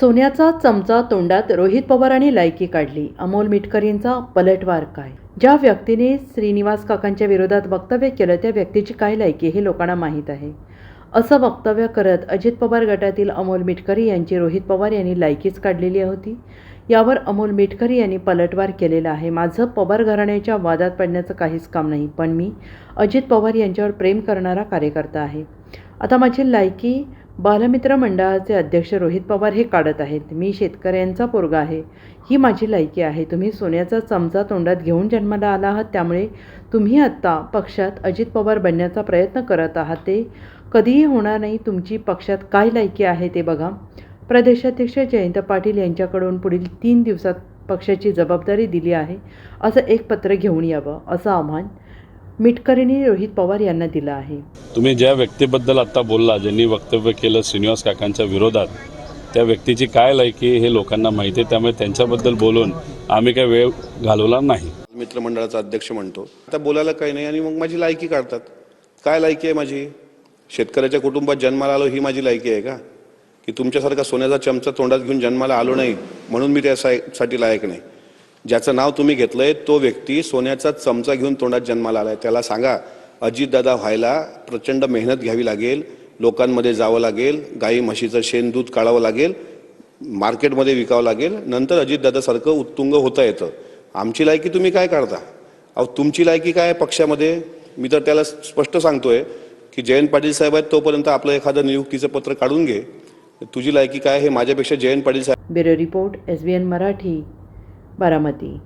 सोन्याचा चमचा तोंडात रोहित पवारांनी लायकी काढली. अमोल मिटकरींचा पलटवार काय? ज्या व्यक्तीने श्रीनिवास काकांच्या विरोधात वक्तव्य केलं त्या व्यक्तीची काय लायकी हे लोकांना माहीत आहे. असं वक्तव्य करत अजित पवार गटातील अमोल मिटकरी यांची रोहित पवार यांनी लायकीच काढलेली होती. यावर अमोल मिटकरी यांनी पलटवार केलेला आहे. माझं पवार घराण्याच्या वादात पडण्याचं काहीच काम नाही पण मी अजित पवार यांच्यावर प्रेम करणारा कार्यकर्ता आहे. आता माझी लायकी बालमित्र मंडळाचे अध्यक्ष रोहित पवार हे काढत आहेत. मी शेतकऱ्यांचा पोरगा आहे. ही माझी लायकी आहे. तुम्ही सोन्याचा चमचा तोंडात घेऊन जन्माला आला आहात त्यामुळे तुम्ही आत्ता पक्षात अजित पवार बनण्याचा प्रयत्न करत आहात. ते कधीही होणार नाही. तुमची पक्षात काय लायकी आहे ते बघा. प्रदेशाध्यक्ष जयंत पाटील यांच्याकडून पुढील तीन दिवसात पक्षाची जबाबदारी दिली आहे. असं एक पत्र घेऊन यावं असं आव्हान मिटकरींनी रोहित पवार यांना दिलं आहे. तुम्ही ज्या व्यक्तीबद्दल आत्ता बोलला ज्यांनी वक्तव्य केलं श्रीनिवास काकांच्या विरोधात त्या व्यक्तीची काय लायकी हे लोकांना माहिती आहे त्यामुळे त्यांच्याबद्दल बोलून आम्ही काही वेळ घालवला नाही. मित्रमंडळाचा अध्यक्ष म्हणतो. आता बोलायला काही नाही आणि मग माझी लायकी काढतात. काय लायकी आहे माझी? शेतकऱ्याच्या कुटुंबात जन्माला आलो ही माझी लायकी आहे का? की तुमच्यासारखा सोन्याचा चमचा तोंडात घेऊन जन्माला आलो नाही म्हणून मी त्यासाठी लायक नाही. ज्याचं नाव तुम्ही घेतलंय तो व्यक्ती सोन्याचा चमचा घेऊन तोंडात जन्माला आलाय. त्याला सांगा अजितदादा व्हायला प्रचंड मेहनत घ्यावी लागेल लोकांमध्ये जावं लागेल गाई म्हशीचं शेण दूध काढावं लागेल मार्केटमध्ये विकावं लागेल नंतर अजितदादासारखं उत्तुंग होता येतं. आमची लायकी तुम्ही काय काढता? अहो तुमची लायकी काय आहे पक्षामध्ये? मी तर त्याला स्पष्ट सांगतोय की जयंत पाटील साहेब आहेत तोपर्यंत आपलं एखादं नियुक्तीचं पत्र काढून घे. तुझी लायकी काय हे माझ्यापेक्षा Jayant Patil saheb bureau report S B N Marathi. Baramati